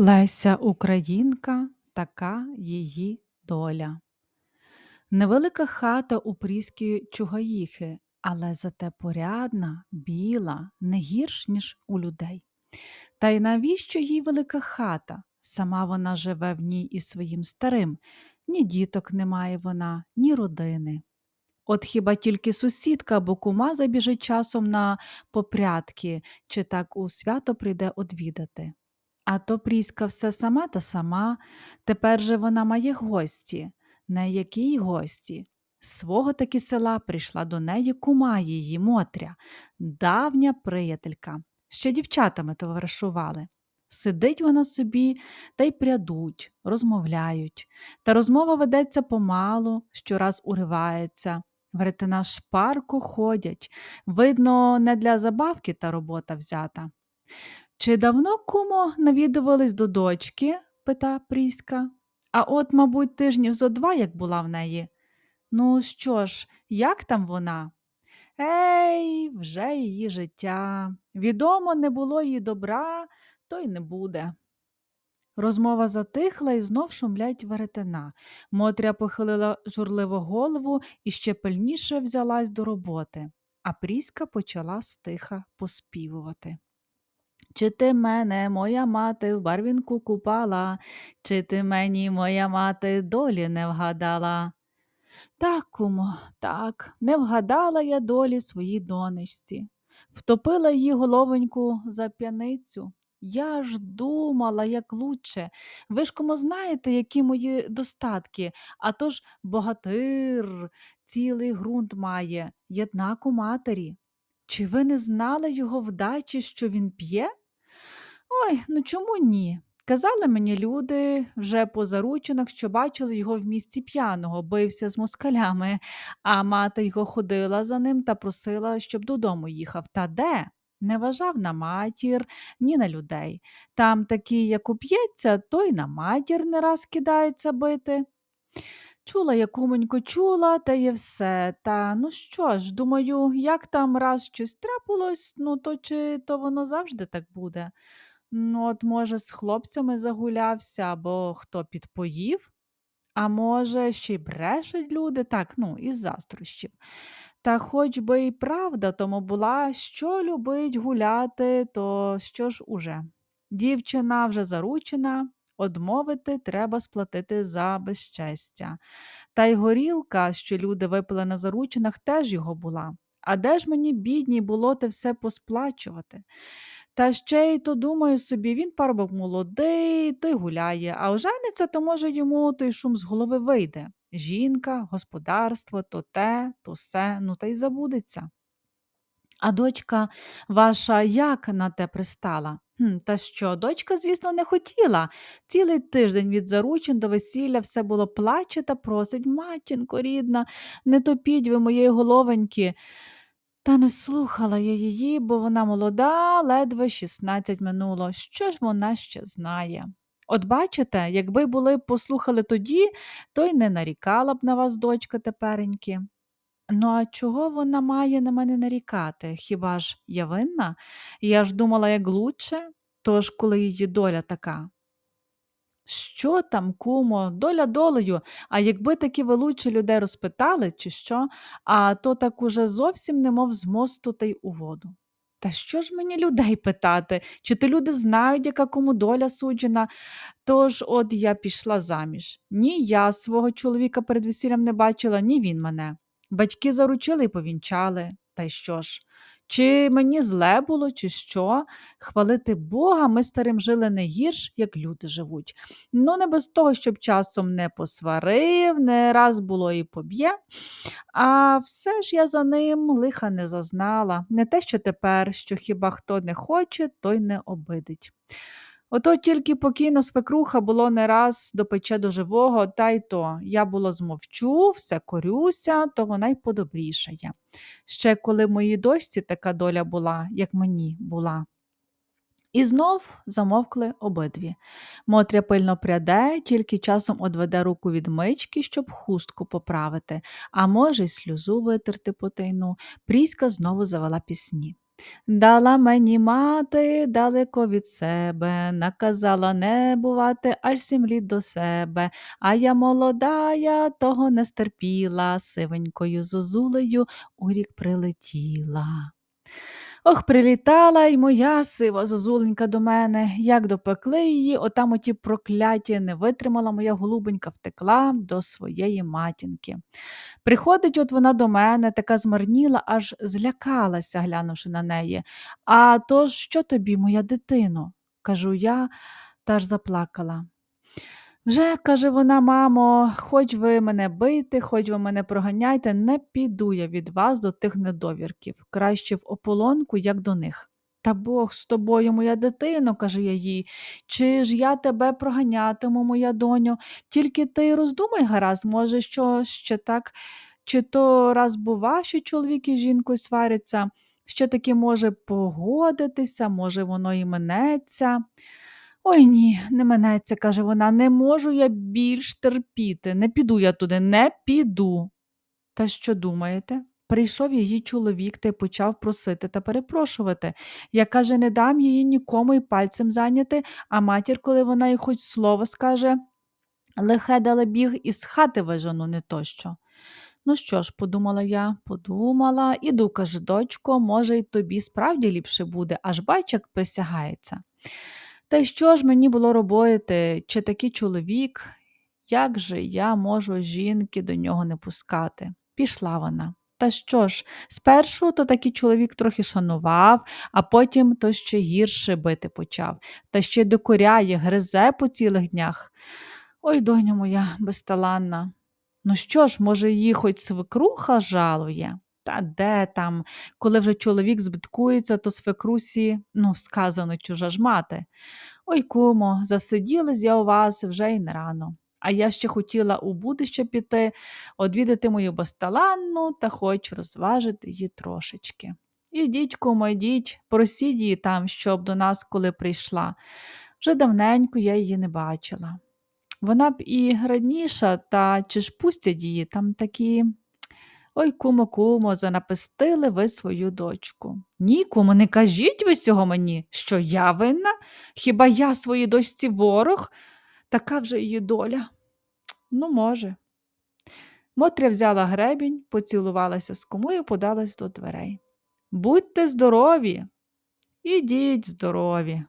Леся Українка, така її доля. Невелика хата у пріській Чугаїхи, але зате порядна, біла, не гірш, ніж у людей. Та й навіщо їй велика хата? Сама вона живе в ній із своїм старим, ні діток немає вона, ні родини. От хіба тільки сусідка або кума забіжить часом на попрядки, чи так у свято прийде одвідати. А то Пріська все сама та сама, тепер же вона має гості. Не які й гості. З свого таки села прийшла до неї кума її, Мотря, давня приятелька. Ще дівчатами товаришували. Сидить вона собі та й прядуть, розмовляють. Та розмова ведеться помалу, щораз уривається. Веретена шпарко ходять. Видно, не для забавки та робота взята. Чи давно, кумо, навідувались до дочки? пита Пріська. А от, мабуть, тижнів зо два, як була в неї. Ну що ж, як там вона? Ей, вже її життя. Відомо, не було їй добра, то й не буде. Розмова затихла і знов шумлять веретена. Мотря похилила журливо голову і ще пильніше взялась до роботи, а Пріська почала стиха поспівувати. Чи ти мене, моя мати, в барвінку купала, чи ти мені, моя мати, долі не вгадала? Так, кумо, так, не вгадала я долі своїй донечці, втопила її головоньку за п'яницю. Я ж думала, як лучше. Ви ж кому знаєте, які мої достатки, а то ж богатир цілий ґрунт має, єднак у матері. Чи ви не знали його вдачі, що він п'є? Ой, ну чому ні? Казали мені люди вже по заручинах, що бачили його в місті п'яного, бився з москалями, а мати його ходила за ним та просила, щоб додому їхав. Та де? Не вважав на матір, ні на людей. Там такий, як уп'ється, той на матір не раз кидається бити. Чула я, кумонько, чула, та є все. Та ну що ж, думаю, як там раз щось трапилось, ну то чи то воно завжди так буде? Ну, от, може, з хлопцями загулявся або хто підпоїв, а може, ще й брешуть люди, так, ну, із застрощів. Та хоч би і правда тому була, що любить гуляти, то що ж уже? Дівчина вже заручена, одмовити треба сплатити за безчестя. Та й горілка, що люди випили на заручинах, теж його була. А де ж мені, бідній, було те все посплачувати? Та ще й то думаю собі, він парубок молодий, той гуляє, а ожениться, то, може, йому той шум з голови вийде. Жінка, господарство, то те, то се, ну та й забудеться. А дочка ваша як на те пристала? Хм, Та що, дочка, звісно, не хотіла. Цілий тиждень від заручин до весілля все було плаче та просить, матінко рідна, не топіть ви моєї головоньки. Та не слухала я її, бо вона молода, ледве 16 минуло. Що ж вона ще знає? От бачите, якби були послухали тоді, то й не нарікала б на вас, дочка тепереньки. Ну, а чого вона має на мене нарікати? Хіба ж я винна? Я ж думала, як лучше, тож коли її доля така. Що там, кумо, доля долею, а якби такі велучі людей розпитали, чи що, а то так уже зовсім немов з мосту та й у воду. Та що ж мені людей питати, чи то люди знають, яка кому доля суджена? Тож от я пішла заміж. Ні я свого чоловіка перед весіллям не бачила, ні він мене. Батьки заручили і повінчали. Та й що ж? Чи мені зле було, чи що? Хвалити Бога, ми старим жили не гірш, як люди живуть. Ну, не без того, щоб часом не посварив, не раз було і поб'є. А все ж я за ним лиха не зазнала. Не те, що тепер, що хіба хто не хоче, той не обидить. Ото тільки покійна свекруха було не раз допече до живого, та й то я було змовчу, все корюся, то вона й подобрішає. Ще коли моїй дочці така доля була, як мені була. І знов замовкли обидві. Мотря пильно пряде, тільки часом одведе руку від мички, щоб хустку поправити, а може, й сльозу витерти потайну. Пріська знову завела пісні. Дала мені мати далеко від себе, наказала не бувати аж сім літ до себе, а я молода, я того не стерпіла, сивенькою зозулею у рік прилетіла. Ох, прилітала й моя сива зозуленька до мене, як допекли її, отам оті прокляті не витримала моя голубонька, втекла до своєї матінки. Приходить от вона до мене, така змарніла, аж злякалася, глянувши на неї. А то що тобі, моя дитино? кажу я, та ж заплакала. Вже, каже вона, мамо, хоч ви мене бийте, хоч ви мене проганяйте, не піду я від вас до тих недовірків, краще в ополонку, як до них. Та Бог з тобою, моя дитино, каже я їй, чи ж я тебе проганятиму, моя доню, тільки ти роздумай гаразд, може, що ще так, чи то раз бува, що чоловік із жінкою сваряться, ще таки може погодитися, може, воно і минеться. Ой ні, не минеться, каже вона, не можу я більш терпіти, не піду я туди, не піду. Та що думаєте? Прийшов її чоловік та й почав просити та перепрошувати. Я, каже, не дам її нікому й пальцем зайняти, а матір, коли вона й хоч слово скаже, лихе дала біг із хати вижену, не тощо. Ну що ж, подумала я, подумала, іду, каже, дочко, може, й тобі справді ліпше буде, аж бач, як присягається. Та й що ж мені було робити, чи такий чоловік, як же я можу жінки до нього не пускати? Пішла вона. Та що ж, спершу то такий чоловік трохи шанував, а потім то ще гірше бити почав, та ще докоряє, гризе по цілих днях. Ой, доню моя безталанна. Ну що ж, може, її хоч свекруха жалує? Та де там, коли вже чоловік збиткується, то свекрусі, ну, сказано, чужа ж мати. Ой, кумо, засиділись я у вас вже й не рано. А я ще хотіла у будище піти, одвідати мою басталанну та хоч розважити її трошечки. Ідіть, кумо, ідіть, просіть її там, щоб до нас коли прийшла. Вже давненько я її не бачила. Вона б і радніша, та чи ж пустять її там такі. Ой, кумо, кумо, занапестили ви свою дочку. Ні, кумо, не кажіть ви цього мені, що я винна? Хіба я своїй дочці ворог? Така вже її доля. Ну, може. Мотря взяла гребінь, поцілувалася з кумою, подалась до дверей. Будьте здорові! Ідіть здорові!